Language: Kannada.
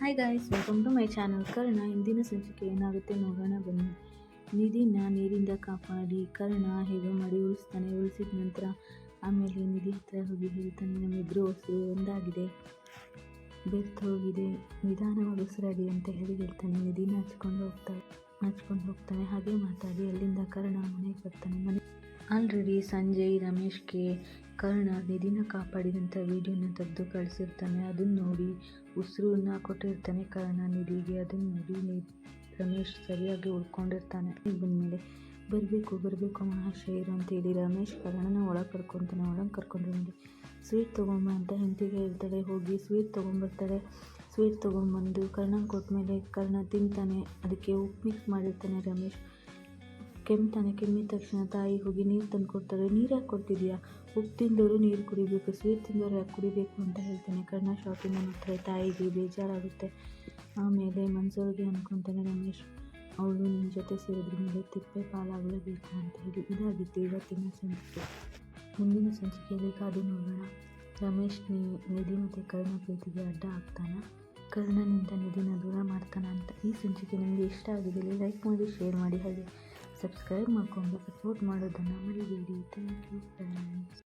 Hi guys welcome to my channel Karna ಇಂದಿನ ಸಂಚಿಕೆ ಏನಾಗುತ್ತೆ ನೋಡೋಣ, ಬನ್ನಿ. ನಿಧಿನ ನೀರಿಂದ ಕಾಪಾಡಿ, ಕರ್ಣ ಹೇಗೆ ಮಾಡಿ ಉಳಿಸ್ತಾನೆ. ಉಳಿಸಿದ ನಂತರ ಆಮೇಲೆ ನಿಧಿ ಹತ್ರ ಹೋಗಿ ಹೇಳ್ತಾನೆ ನಮ್ಮಿಬ್ಬರು ಹೊಸರು ಒಂದಾಗಿದೆ. ಬೆರ್ತು ಹೋಗಿದೆ. ನಿಧಾನವಾಗಿ ಉಸಿರಾಡಿ ಅಂತ ಹೇಳಿ ಹೇಳ್ತಾನೆ. ನಿಧಿನ ಹಚ್ಕೊಂಡು ಹೋಗ್ತಾ, ಹಚ್ಕೊಂಡು ಹೋಗ್ತಾನೆ. ಹಾಗೆ ಮಾತಾಡಿ, ಅಲ್ಲಿಂದ ಕರ್ಣ ಮನೆಗೆ ಬರ್ತಾನೆ. ಮನೆ ಆಲ್ರೆಡಿ ಸಂಜಯ್, ರಮೇಶ್ಗೆ ಕರ್ಣ ನಿಧಿನ ಕಾಪಾಡಿದಂಥ ವಿಡಿಯೋನ ತೆಗೆದು ಕಳಿಸಿರ್ತಾನೆ. ಅದನ್ನು ನೋಡಿ ಉಸಿರನ್ನ ಕೊಟ್ಟಿರ್ತಾನೆ ಕರ್ಣ ನಿಧಿಗೆ. ಅದನ್ನು ನೋಡಿ ರಮೇಶ್ ಸರಿಯಾಗಿ ಉಳ್ಕೊಂಡಿರ್ತಾನೆ. ಬಂದಮೇಲೆ ಬರಬೇಕು ಬರಬೇಕು ಮಹಾಶಯರು ಅಂತೇಳಿ ರಮೇಶ್ ಕರ್ಣನ ಒಳಗೆ ಕರ್ಕೊತಾನೆ, ಒಳಗೆ ಕರ್ಕೊಂಡು ಬಂದು ಸ್ವೀಟ್ ತೊಗೊಂಬ ಅಂತ ಹೆಂಡತಿಗೆ ಹೇಳ್ತಾಳೆ. ಹೋಗಿ ಸ್ವೀಟ್ ತೊಗೊಂಬರ್ತಾಳೆ. ಸ್ವೀಟ್ ತೊಗೊಂಬಂದು ಕೊಟ್ಟ ಕೊಟ್ಟಮೇಲೆ ಕರ್ಣ ತಿಂತಾನೆ. ಅದಕ್ಕೆ ಉಪ್ಪು ಮಿಕ್ಸ್ ಮಾಡಿರ್ತಾನೆ ರಮೇಶ್. ಕೆಮ್ತಾನೆ, ಕೆಮ್ಮಿದ ತಕ್ಷಣ ತಾಯಿ ಹೋಗಿ ನೀರು ತಂದು ಕೊಡ್ತಾರೆ. ನೀರು ಯಾಕೆ ಕೊಡ್ತಿದ್ಯಾ? ಉಪ್ಪು ತಿಂದವರು ನೀರು ಕುಡಿಬೇಕು ಸ್ವೀಟ್ ತಿಂದವರು ಯಾಕೆ ಕುಡಿಬೇಕು ಅಂತ ಹೇಳ್ತಾನೆ. ಕಣ್ಣ ಶಾಪಿಂಗ್ ಮಾಡ್ತಾರೆ ತಾಯಿಗೆ ಬೇಜಾರಾಗುತ್ತೆ. ಆಮೇಲೆ ಮನ್ಸೊಳಗೆ ಅನ್ಕೊತಾನೆ, ರಮೇಶ್, ಅವಳು ನಿನ್ನ ಜೊತೆ ಸೇರಿದ್ರ ಮೇಲೆ ತಿಪ್ಪೆ ಪಾಲಾಗಲೇಬೇಕು ಅಂತ ಹೇಳಿ. ಇದಾಗಿತ್ತು ಇವತ್ತಿನ ಸಂಚಿಕೆ. ಮುಂದಿನ ಸಂಚಿಕೆಯಲ್ಲಿ ಕಾದು ನೋಡೋಣ. ರಮೇಶ್ ನಿಧಿ ಮತ್ತು ಕರ್ಣ ಪ್ರೀತಿಗೆ ಅಡ್ಡ ಆಗ್ತಾನ? ಕರ್ಣನಿಂದ ನಿಧಿನ ದೂರ ಮಾಡ್ತಾನ ಅಂತ ಈ ಸಂಚಿಕೆ ನಿಮಗೆ ಇಷ್ಟ ಆಗಿದ್ದಲ್ಲಿ ಲೈಕ್ ಮಾಡಿ, ಶೇರ್ ಮಾಡಿ, ಹಾಗೆ. ಸಬ್ಸ್ಕ್ರೈಬ್ ಮಾಡ್ಕೊಂಡು ಸಪೋರ್ಟ್ ಮಾಡೋದನ್ನು ಮರಿಬೇಡಿ. Thank you friends